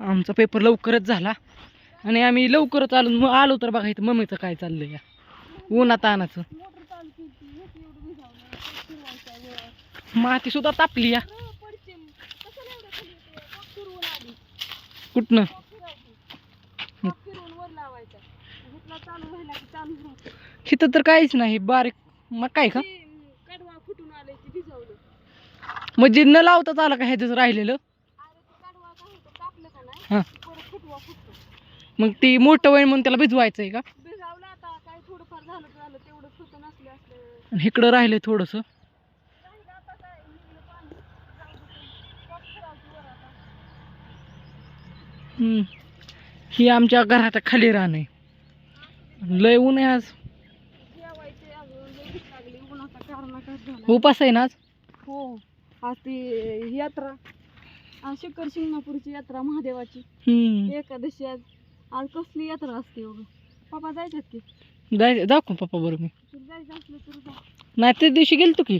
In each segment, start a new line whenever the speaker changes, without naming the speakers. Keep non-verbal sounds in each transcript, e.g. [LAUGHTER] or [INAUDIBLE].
आमचा पेपर लवकरच झाला आणि आम्ही लवकरच आलो मग आलो तर बघा इथं मम्मीचं काय चाललंय या उन्हात आणाचं
मोटर चालू केली ती, एक एवढं भिजावलं, पाक फिरवायचा वेळ.
माती सुद्धा तापली या. कुठनं. इथं तर काहीच नाही बारीक मग काय का म्हणजे न लावताच आलं का ह्याचं राहिलेलं
अरे ते कडवा काय होतं कापलं का नाही
हां. मग ती मोठं वय म्हणून त्याला भिजवायचं आहे का?
भिजावलं आता काय थोडंफार झालं तर झालं तेवढंच होतं नसलं असलं
आणि इकडं थोडंसं.
राहिलं
हम्म. ही आमच्या घराच्या खाली रान आहे. लय ऊन आहे आज.
जेवायचे अजून लई भूक लागली. उन्हाचा कारणा झाला.
उपास आहे ना आज?
हो. आज ती यात्रा. आज शंकर शिंगणापूरची यात्रा महादेवाची?
हम्म.
एकादशी आज. आज कसली यात्रा असते पप्पा जायच्यात की?
जाय दाखव पप्पा बरं मी.
तुला जायचं असलं तर जा.
नाही त्या दिवशी गेलतो की.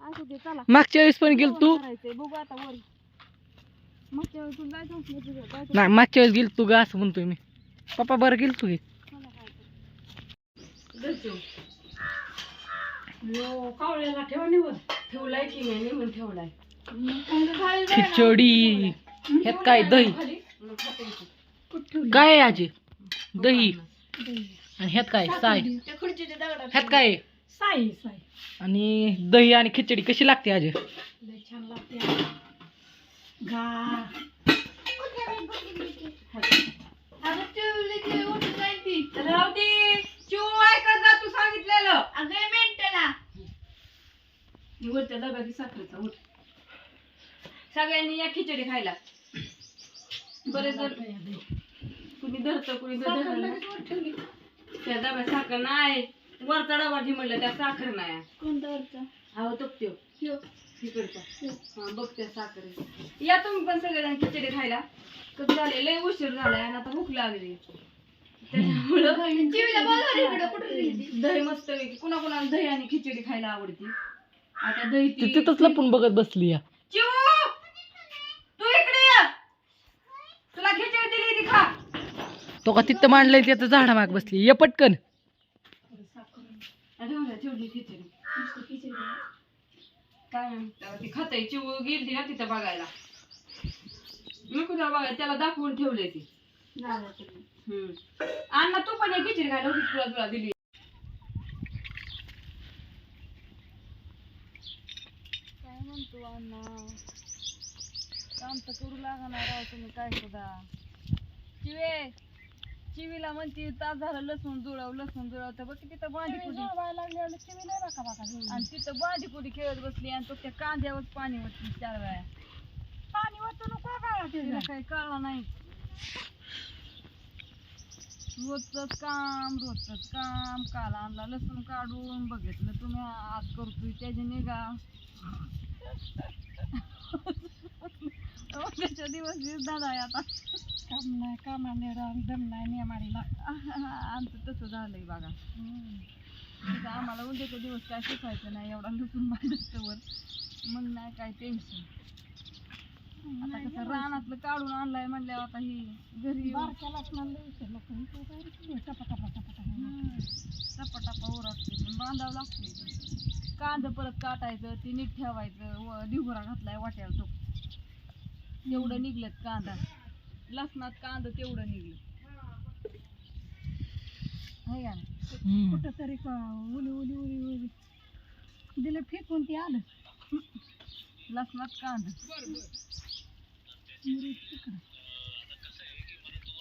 असं ते चला.
मागच्या वेळेस पण गेलतो.
करायचंय बघू आता वर. मागच्या वेळी तुला जायचं असलं. जायचं
नाही मागच्या वेळेस गेलतो गा असं म्हणतोय मी. पप्पा बरं गेलतो की.
चला जायचं. यो, कावळ्याला ठेवा निवड. ठेवलाय की नाही निवड ठेवलाय.
खिचडी ह्यात काय दही? काय आजी? दही. आणि ह्यात काय? साय. ह्यात काय?
साई साई
आणि दही आणि खिचडी कशी लागते आजी?
छान लागते. सगळ्यांनी या खिचडी खायला. बरेच जण कुणी धरतं कुणी नाही. त्या डब्यात साखर नाही. वरचा डबा जी म्हणलं त्या साखर नाही.
कोणता
अहो तो त्यो. तिकडचा. हा बघ त्या साखर या तुम्ही पण सगळेजण खिचडी खायला. कधी झाले? लय उशीर झालाय आणि आता भूक लागली. त्याच्यामुळं? दही मस्त कुणा कुणाला दही आणि खिचडी खायला आवडती. आता दही
तिथंच लपून बघत बसली या
चिऊ तू इकडे ये तुला खिचडी दिली ती खा
तो का तिथं मांडलंय त्याचं झाडा माग बसली. ये पटकन.
ती खाताय चिऊ गेली ना तिथं बघायला. मी कुठं बघायला त्याला दाखवून ठेवले ती. अण्णा तू पण एक खिचडी खायला होती तुला तुला दिली. काय म्हणतो अण्णा? काम तर करू लागणार तुम्ही काय सुद्धा. चिवे चिवीला म्हणते तास झालं लसूण जुळव लसूण जुळव तर बघ तिथं बांधी कुडी आणि तिथं बांधी कुडी खेळत बसली आणि तो त्या कांद्यावर पाणी होती चार वेळा. पाणी नको काय काही कळलं नाही. रोजच काम रोजच काम. काल आणला लसूण काढून बघितलं तुम्ही आज करतोय त्याची त्याच्या [LAUGHS] दिवस वीस दादा आता. काम नाही कामाने राम दम नाही नियमाडीला आमचं तसं झालंय बघा. तिथं आम्हाला उद्याचा दिवस काय शिकायचं नाही एवढा लसूण वर मग नाही काय टेन्शन आता कसं रानातलं काढून आणलंय म्हणल्यावर आता ही घरी येऊन हम्म. टपा टपा ओरडते पण बांधावं लागते कांदा परत काटायचं ते नीट ठेवायचं व डिगुरा घातलाय वाट्याला तो. तेवढं निघलं कांदा. लसणात कांदा तेवढं निघलं. आहे का नाही?
हम्म.
कुठं तरी उली उली उली उली. दिलं फेकून ते आलं. लसणात कांदा.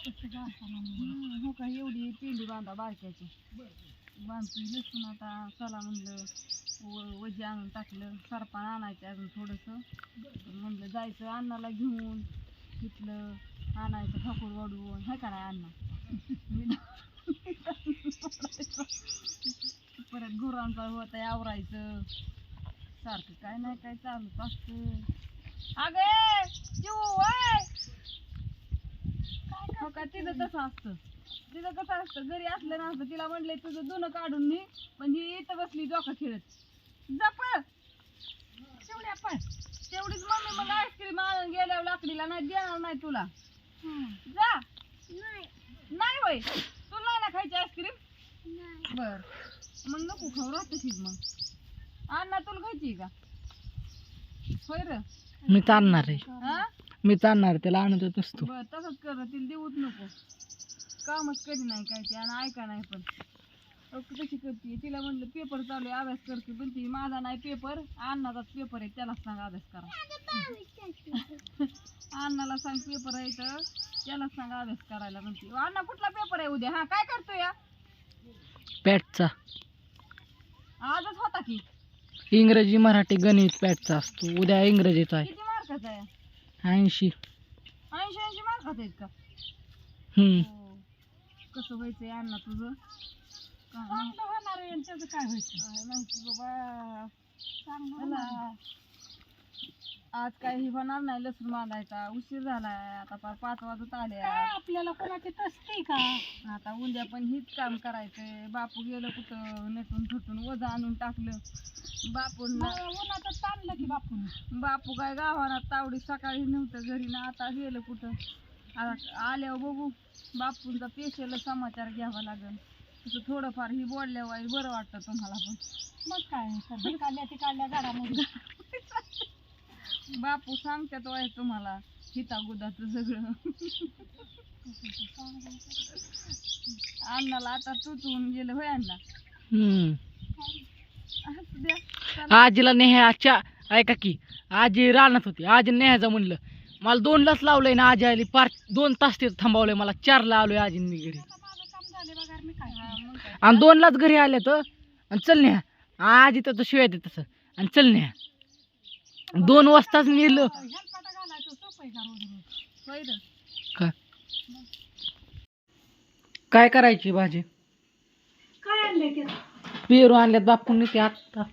हम्म, हो का एवढी पेंडी बांधा बारक्याची. बांधतोय लसूण आता चला म्हणलं व वजी आणून टाकलं. सरपान आणायचं अजून थोडंसं. म्हणलं जायचं अण्णाला घेऊन. तिथलं आणायचं ठाकूर वाढवून हाय का नाही अण्णा. परत गुरांचा होत आवरायचं. सारखं काय नाही काय चालूच असतं. अगे चिऊ ओय! हो तिथं तसं असतं. तिथं कसं असतं. घरी असलं ना असतं तिला म्हणलंय तुझं दुनं काढून नी. पण ही इथं बसली डोका खेळत. जप! तेवढ्या पण तेवढीच मम्मी मग आईस्क्रीम आणून गेल्यावर लाकडीला नाही देणार नाही तुला. जा. नाही होय तुला नाही ना खायची आईस्क्रीम? बर. मग नको खाऊ राहते मग. अण्णा तुला खायची का? होय र.
मी चालणार आहे.
हा?
मी चालणार त्याला आणतच नसतो.
बर तसंच कर तिला देऊच नको. कामच कधी नाही काय ते आणि ऐका नाही पण. कशी करते तिला म्हणलं पेपर चालू आहे अभ्यास करते पण ती. माझा नाही पेपर अण्णाचाच पेपर आहे त्यालाच सांग अभ्यास करा. [LAUGHS] अण्णाला सांग पेपर आहे तर त्यालाच सांग अभ्यास करायला म्हणते. अण्णा कुठला पेपर आहे उद्या? हा काय करतो या
पॅटचा
आजच होता की.
इंग्रजी मराठी गणित पॅटचा असतो. उद्या इंग्रजीचा आहे.
किती मार्काचा आहे?
ऐंशी.
ऐंशी ऐंशी मार्काचा आहेत का
हम्म.
हो. कसं व्हायचंय अण्णा तुझं? आहे त्याचं काय व्हायचं? माहिती बाबा चला. आज काही हे होणार नाही लसूण बांधायचा उशीर झालाय आता पार पाच वाजत आले आपल्याला कोणाची तसती का? आता उद्या पण हीच काम करायचंय. बापू गेलं कुठं नटून थुटून वजा आणून टाकलं. बापून चाललं की बापून? बापू काय गावाला तावडी सकाळी नव्हतं घरी ना आता गेलं कुठं. आता आल्यावर बघू. बापूंचा पेशल समाचार घ्यावा लागेल. तसं थोडंफार ही बोलल्यावर बरं वाटतं तुम्हाला पण. मग काय काढल्या ती काढल्या घरामध्ये. बापू सांगतात वाय तुम्हाला हिता गुदाचं सगळं. अण्णाला आता तुटून गेलं होय अण्णा?
हम्म.
असू द्या. चला.
आजीला नेहाच्या ऐका की आजी रानात होती आजी नेहायचं म्हणलं मला दोनलाच लावलंय ना आजी आली पार दोन तास तिथं थांबवलंय मला चारला आलोय आजीन मी घरी
हा, मग काय.
आणि दोनलाच घरी आले तर आणि चल नेहा. आजी तर तो शिवाय देत तसं आणि चल नेहा. दोन वाजताच नेलं. का काय? करायची भाजी? पेरू आणल्यात बापूंनी ते आत्ता.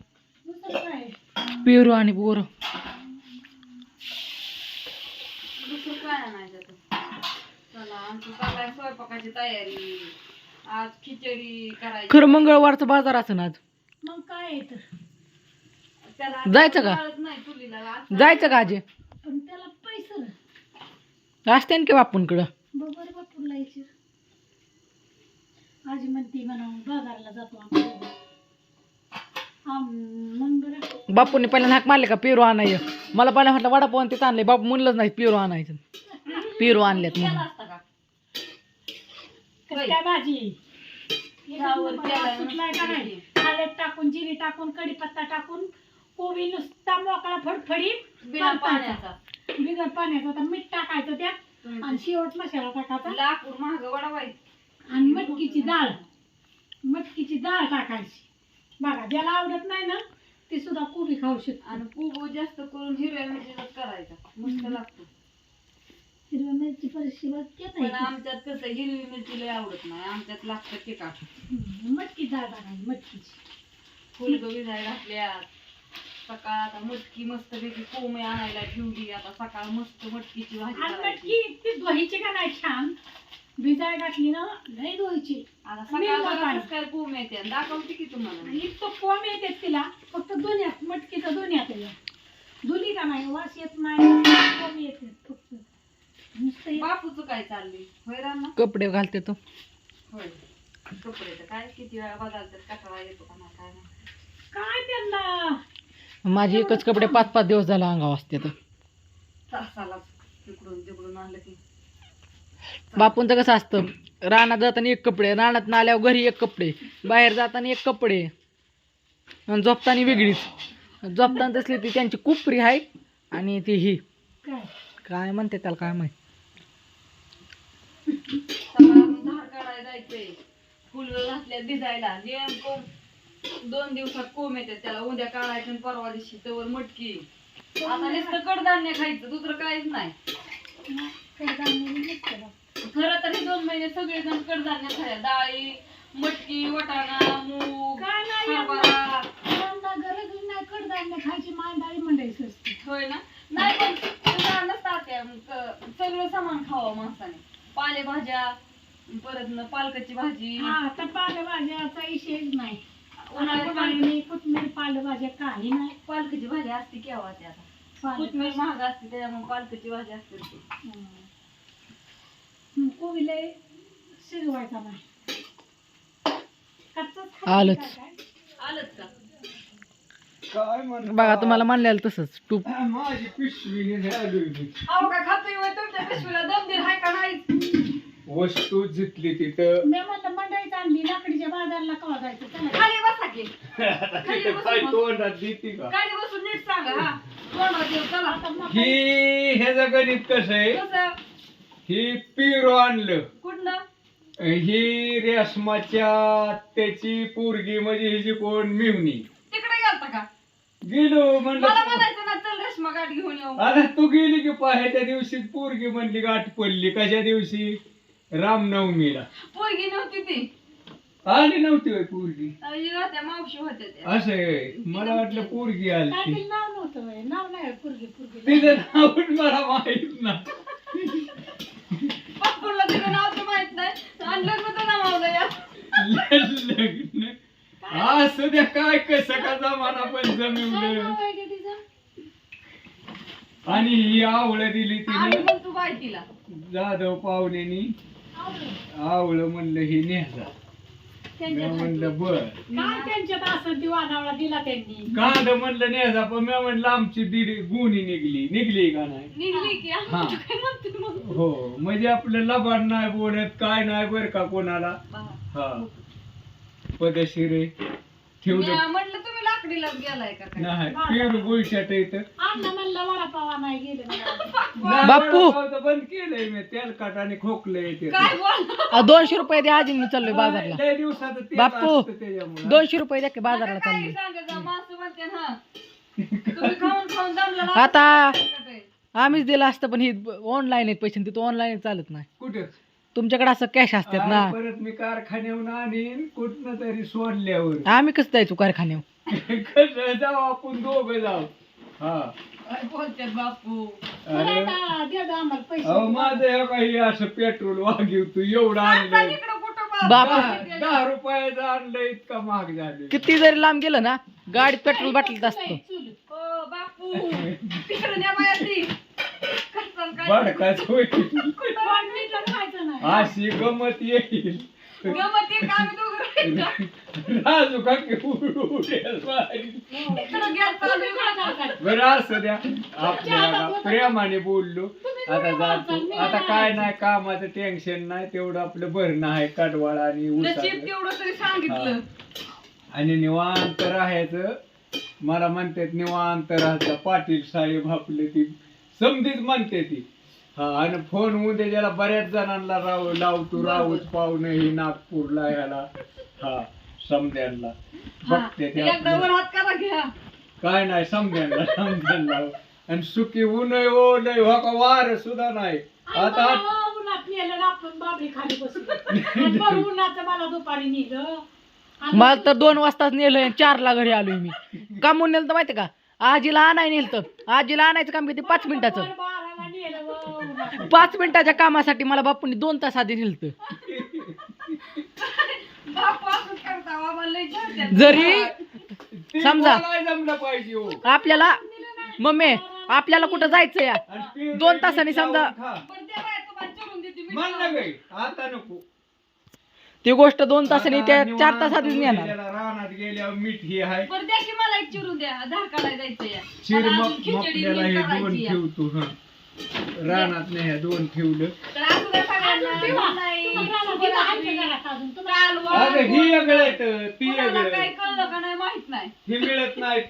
पेरू आणि बोर. खरं मंगळवारचं बाजार असं आज.
मग काय तर?
त्याला
जायचं का?
कळत नाही चुलीला. आज
जायचं का आजी?
पण त्याला पैसे
असते ना की बापूंकडं?
बरोबर बापूर लायचे. आजी म्हणते म्हणा बाजारला जातो आम्ही आम मग बरं.
बापूंनी पहिल्यांदा हाक मारले का? पेरू आणायचं. मला पहिला म्हटलं वडापाव आणि तिथं आणले बापू म्हणलंच नाही पेरू आणायचं. पेरू आणल्यात
केला
म्हणून
असता का?
कसं काय भाजी? सुटलाय का नाही? टाकून जिरी टाकून कढीपत्ता टाकून कोबी नुसता मोकळा फडफडीत
बिना
परतायचा.
पाण्याचा.
बिगर पाण्याचं. तर मीठ टाकायचं त्यात आणि शेवट मसाला टाकायचा.
लाकूड महाग वडावाय
आणि मटकीची डाळ. मटकीची डाळ टाकायची. बघा ज्याला आवडत नाही ना ते सुद्धा कोबी खाऊ शकतो.
आणि पुगो जास्त करून हिरव्या मिरचीचाच करायचा. मस्त लागतो.
हिरव्या मिरची परिशी
पण आमच्यात कसं हिरवी मिरची लय आवडत नाही. आमच्यात लागतं तिखट
मटकी डाळ टाकायची मटकीची.
फुलगोबी जाय घातल्यात. सकाळ आता मटकी मस्त पैकी कोंबडी आणायला ठेवली आता सकाळ मस्त मटकीची भाजी
आणि
करायची.
मटकी ती धुवायची का नाही छान भिजाय घातली ना लई धुवायची
आता. कसं काय कोंब येते दाखवते की तुम्हाला.
आणि तो कोंब येते तिला फक्त दोन्यात मटकीचं दोन्यात आहे. धुली का नाही? वास येत नाही कोंब येते फक्त. नुसतं हे-
बापूचं काय चाललंय? होय राम?
कपडे घालते तो.
होय. कपडे तर काय किती वेळा बदलतात कटाळा येतो का नाही काय नाही
काय त्यांना?
माझे एकच कपडे पाच पाच दिवस झाला अंगावर असते तर. बापूंचं कसं असतं रानात जाताना एक कपडे रानात आल्यावर घरी एक कपडे बाहेर जाताना एक कपडे आणि झोपताना वेगळीच. झोपताना तसली ती त्यांची कुपरी आहे आणि ती ही.
काय?
म्हणते त्याला काय माहिती?
फुलं घातल्या भिजायला. दोन दिवसात कोंब येतात त्याला. उद्या काढायचं आणि परवा दिवशी तवर मटकी. आता नुसतं कडधान्य खायचं दुसरं काहीच नाही. खरं तर हे दोन महिने सगळेजण कडधान्य खाया डाळी मटकी वटाणा मूग
काय नाही
हरभरा.
गरज नाही कडधान्य खायची मांडाळी मंडायची असते.
होय ना? नाही पण क- सगळं सामान खावं माणसाने. पालेभाज्या परत न पालकाची भाजी.
हा आता पालेभाज्याचा विषयच नाही.
उन्हाळ्यात पाणी
पालेभाज्या काही नाही
पालकाची भाजी असते केव्हा ती आता महाग असते त्याच्यामुळे पालकाची भाजी असते ती.
हं. शिजवायचा नाही कच्चाच खायचं
आलंच.
काय काय.
आलंच का
काय म्हणता?
बघा तुम्हाला म्हणलेलं तसंच टूप
माझी पिशवी हे.
अहो खातोय तुमच्या पिशवीला दमदीर हाय का नाही
वस्तू जितली तिथं.
मी म्हणलं मंडईत आणली लाकडीच्या बाजारला कवा जायचं? चला
खाली बसा की. [LAUGHS]
आता तिथं काय तोंडात देते का?
खाली बसून नीट सांगा हा. तोंडात येऊ चला
आता मग
ही ह्याचं गणित कसं आहे
कसं?
ही पिरो आणलं.
कुठनं
ही रेशमाच्या त्याची पोरगी म्हणजे हिची कोण मिवणी
तिकडे गेलता का?
गेलो
मला
म्हणलं
म्हणायचं ना चल रेशमा गाठ घेऊन येऊ.
आता तू गेली की पाहायच्या दिवशी पोरगी म्हणली गाठ पडली कशा दिवशी? रामनवमीला.
पोरगी नव्हती ती.
आली नव्हती होय पोरगी.
अं, ही होत्या मावशी होत्या त्या.
असं आहे. मला वाटलं पोरगी आली
नाव नव्हतं. नाव नाही पुरगी पुरगी.
तिचं नाव मला माहीत ना
पप्पूला तिचं नाव तर माहीत नाही. आणि लग्न तर नामावलं या
लग्न. असं द्या काय कसं का जमाना पण
काय
जमिवलं
नाव आहे गं तिचं?
आणि ही आवळं दिली
आणि
तिने.
मग तू बाय तिला
जाधव पाहुण्यानी.
आवडलं.
आवळं म्हणलं ही नेहजा. मी म्हणलं बर.
काय त्यांच्यात असं दिवाणावळा दिला त्यांनी.
कांद म्हणलं नेहजा पण मी म्हणलं आमची दीड गुणी निघली. निघली का नाही?
निघली की
हा.
काय मग?
हो म्हणजे आपलं लबाड नाही बोलत काय नाही बर का कोणाला? हा. पदशीर आहे. ठेवलं
म्हटलं तुम्ही लाकडीलाच गेलाय का काय?
नाही पेरू गुळशाट येत
अण्णा म्हणलं वडापावा नाही गेले
बापू.
बंद केलंय मी तेलकट आणि खोकलं येते
काय बोल
अ, दोनशे रुपये द्या आजी मी चाललोय बाजारला.
लय दिवसाचं तेल
बापू.
असतं त्याच्यामुळं.
दोनशे रुपये द्या की बाजारला
काय
चाललोय.
सांगत जा माणसं म्हणते ना. तुम्ही खाऊन खाऊन दमला ना.
आता? आम्हीच दिलं असतं पण ही ऑनलाईन आहेत पैसे तिथं ऑनलाईन चालत नाही.
कुठं?
तुमच्याकडे असं कॅश असतात ना.
परत मी कारखान्याहून आणीन कुठनं तरी सोडल्यावर.
आम्ही कसं जायचो कारखान्यावर?
कसं जाऊ आपण दोघं जाऊ. हा.
काय बोलते बापू?
अरे.
दे गं आम्हाला पैसे.
अहो माझं हे काही असं पेट्रोल वागिव तू एवढं
आता
आणलंय.
इकडं कुठं बाप?
दहा दहा रुपयाचं आणलं इतका महाग झाले
किती जरी लांब गेलं ना गाडीत पेट्रोल बाटलीत असतं.
हो बापू. तिकडं न्या बाया ती कसं काय
बडकाच होईल
पण मीटर खायचं नाही.
अशी गमत येईल.
गमत दोघं.
राजू उडेल बाहेर.
इकडं.
बरं असं द्या. आपल्याला प्रेमाने बोललो. आता जातो आता काय नाही कामाचं टेन्शन नाही तेवढं आपलं भरणं आहे कडवाळा आणि
नशीब
उसाचं.
तेवढं तरी सांगितलं.
आणि निवांत राहायचं. मला म्हणतात निवांत राहायचं. पाटील साहेब आपले ती समधीच म्हणते ती. हा आणि फोन उद्या ज्याला बऱ्याच जणांना राव लावतो राऊत पाहुणे ही नागपूरला ह्याला हा समद्यांना.
हा. हात करा घ्या.
काय नाही समद्यांना समद्यांना. आणि ऊन ओ लय हो का वार सुद्धा नाही. आता
आता उन्हात नेलं ना आपण बाबरी खाली बसलो आणि बरं [LAUGHS] उन्हाचं मला दुपारी नेलं. आणि
मला तर दोन वाजताच नेलंय चारला घरी आलोय मी. का म्हणून नेलं तर माहिती का? आजीला आणाय नेलं तर आजीला आणायचं काम किती? पाच मिनिटाचं.
वर बाराला नेलं व उन्हात.
पाच मिनिटाच्या कामासाठी मला बापूंनी दोन तास आधी नेलं
बापू असंच करता बाबा लय छान
जरी
ती
समजा.
बोलायला जमलं पाहिजे हो.
आपल्याला मम्मी आपल्याला कुठं जायचं या
आणि ती
दोन तासांनी समजा-
खा.
पण त्या बाया तुम्हाला चिरून देते मी
म्हण ना गाई, आता नको.
ती गोष्ट दोन तासांनी त्या
आता
चार
निवांत
तास आधीच नेणार
उद्याला रानात गेल्यावर मीठ ही आहे.
की मला एक चिरून द्या. काढायला जायचं
मग हे दोन. ठेवतो हा रानात नाही. ह्या दोन ठेवलं अगं ही वेगळं ती वेगळं
काय
आहे.
कळलं का नाही माहीत नाही.
हे मिळत नाही